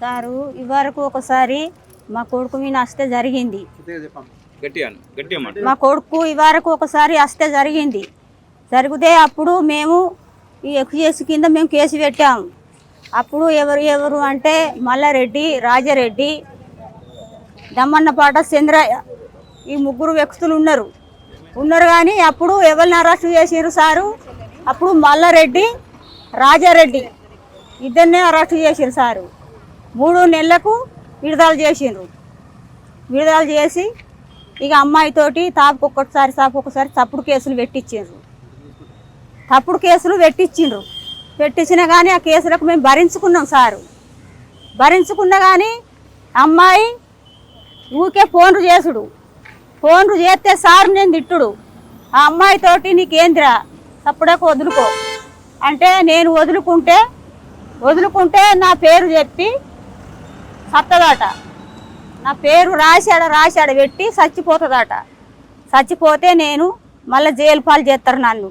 Sir ఇవరకు ఒకసారి మా కొడుకు మీద వస్తే జరిగింది. మా కొడుకు ఇవరకు ఒకసారి వస్తే జరిగింది. జరిగితే అప్పుడు మేము ఈ కేసు కింద మేము కేసు పెట్టాము. అప్పుడు ఎవరు ఎవరు అంటే మల్లారెడ్డి రాజారెడ్డి దమ్మన్నపాట చంద్రయ్య ఈ ముగ్గురు వ్యక్తులు ఉన్నారు. ఉన్నారు కానీ అప్పుడు ఎవరిని అరెస్ట్ చేసారు సారు? అప్పుడు మల్లారెడ్డి రాజారెడ్డి ఇద్దరినే అరెస్ట్ చేసారు సారు. మూడు నెలలకు విడుదల చేసిండ్రు. విడుదల చేసి ఇక అమ్మాయితోటి తాపుకు ఒక్కొక్కసారి తాపు ఒకసారి తప్పుడు కేసులు పెట్టించిండ్రు. తప్పుడు కేసులు పెట్టించిండ్రు. పెట్టించినా కానీ ఆ కేసులకు మేము భరించుకున్నాం సారు. భరించుకున్నా కానీ అమ్మాయి ఊకే ఫోన్లు చేసుడు. ఫోన్లు చేస్తే సార్ నేను తిట్టుడు. ఆ అమ్మాయితోటి నీకేంద్రా? తప్పుడకు వదులుకో. అంటే నేను వదులుకుంటే వదులుకుంటే నా పేరు చెప్పి సత్తదట. నా పేరు రాశాడ రాశాడ పెట్టి చచ్చిపోతుందట చచ్చిపోతే నేను మళ్ళీ జైలు పాలు చేస్తారు నన్ను.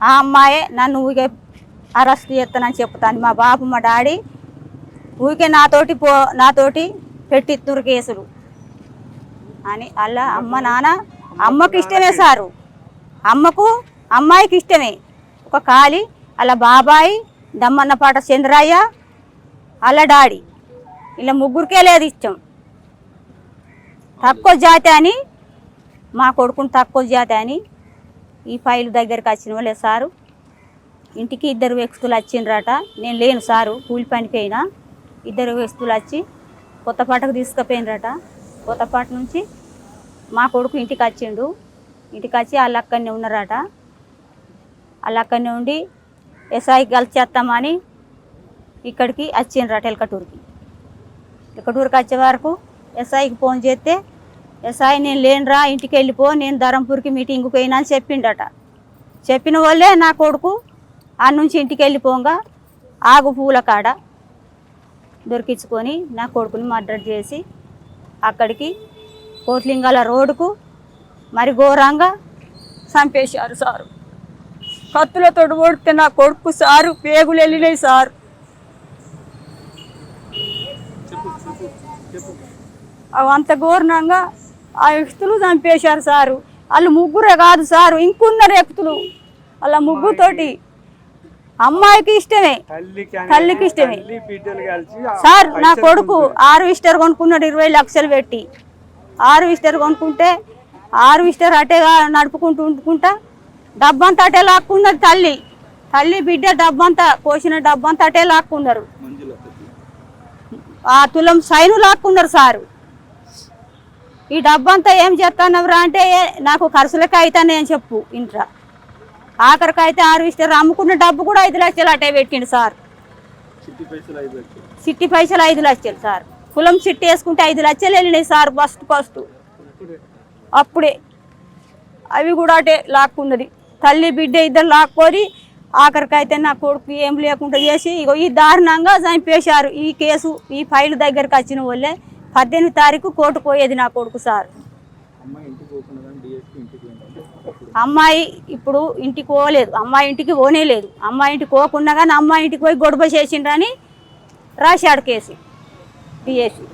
ఆ అమ్మాయే నన్ను ఊరికే అరెస్ట్ చేస్తానని చెప్తాను మా బాబు మా డాడీ ఊరికే నాతోటి పో నాతోటి పెట్టిత్తురు కేసులు. అని అలా అమ్మ నాన్న అమ్మకి ఇష్టమే సారు. అమ్మకు అమ్మాయికి ఇష్టమే. ఒక కాలి అలా బాబాయి దమ్మన్నపాట చంద్రయ్య అలా డాడీ. ఇలా ముగ్గురికే లేదు ఇష్టం. తక్కువ జాతి అని మా కొడుకుని తక్కువ జాతి అని ఈ ఫైల్ దగ్గరికి వచ్చిన వాళ్ళే సారు. ఇంటికి ఇద్దరు వ్యక్తులు వచ్చిండ్రట. నేను లేను సారు కూలి పనికైనా ఇద్దరు వ్యక్తులు వచ్చి కొత్తపాటకు తీసుకుపోయినరట. కొత్తపాట నుంచి మా కొడుకు ఇంటికి వచ్చిండు. ఇంటికి వచ్చి వాళ్ళు అక్కడనే ఉన్నారట. వాళ్ళు అక్కడనే ఉండి ఎస్ఐ కలిసేస్తామని ఇక్కడికి వచ్చిండ్రట ఎలకటూరుకి. ఎలకటూరుకి వచ్చే వరకు ఎస్ఐకి ఫోన్ చేస్తే ఎస్ఐ నేను లేనురా ఇంటికి వెళ్ళిపో నేను ధరంపూర్కి మీటింగ్కి పోయినా అని చెప్పిండట. చెప్పిన వాళ్ళే నా కొడుకు ఆ నుంచి ఇంటికి వెళ్ళిపోగా ఆగు పూల కాడ దొరికించుకొని నా కొడుకుని మర్డర్ చేసి అక్కడికి కోట్లింగాల రోడ్డుకు మరి ఘోరంగా చంపేశారు సారు. కత్తులతో ఓడితే నా కొడుకు సారు పేగులు వెళ్ళినాయి సారు. అంత ఘోరణంగా ఆ వ్యక్తులు చంపేశారు సారు. వాళ్ళు ముగ్గురే కాదు సారు ఇంకున్నారు వ్యక్తులు. వాళ్ళ ముగ్గుతోటి అమ్మాయికి ఇష్టమే తల్లికి ఇష్టమే. సార్ నా కొడుకు ఆరు విస్టర్ కొనుక్కున్నాడు ఇరవై లక్షలు పెట్టి. ఆరు విస్టర్ కొనుక్కుంటే ఆరు విస్టర్ అటేగా నడుపుకుంటూ ఉంటుకుంటా డబ్బంతా అటే లాక్కున్నది తల్లి. తల్లి బిడ్డ డబ్బంతా కోసిన డబ్బంతా అటే లాక్కున్నారు ఆ తులం సైను లాక్కున్నారు సారు. ఈ డబ్బంతా ఏం చేస్తానవరా అంటే "ఏ- నాకు ఖర్చులకి అవుతానే అని చెప్పు ఇంట్రా. ఆఖరికి అయితే ఆరు ఇస్తారు అమ్ముకున్న డబ్బు కూడా ఐదు లక్షలు అటే పెట్టిండు సార్. చిట్టి పైసలు ఐదు లక్షలు. సార్. కులం చిట్టి వేసుకుంటే ఐదు లక్షలు వెళ్ళినాయి సార్ ఫస్ట్ ఫస్ట్. అప్పుడే. అవి కూడా అటే లాక్కున్నది తల్లి బిడ్డ ఇద్దరు లాక్కొని ఆఖరికి అయితే నా కొడుకు ఏం లేకుండా చేసి ఇగో ఈ దారుణంగా చంపేశారు. ఈ కేసు ఈ ఫైల్ దగ్గరికి వచ్చిన వాళ్ళే పద్దెనిమిది తారీఖు కోర్టు పోయేది నా కొడుకు సార్. అమ్మాయి ఇప్పుడు ఇంటికి పోలేదు. అమ్మాయి ఇంటికి పోనే లేదు. అమ్మాయి ఇంటికి పోకుండా కానీ అమ్మాయి ఇంటికి పోయి గొడవ చేసిండ్రని రాశాడు కేసు. డిఎస్సి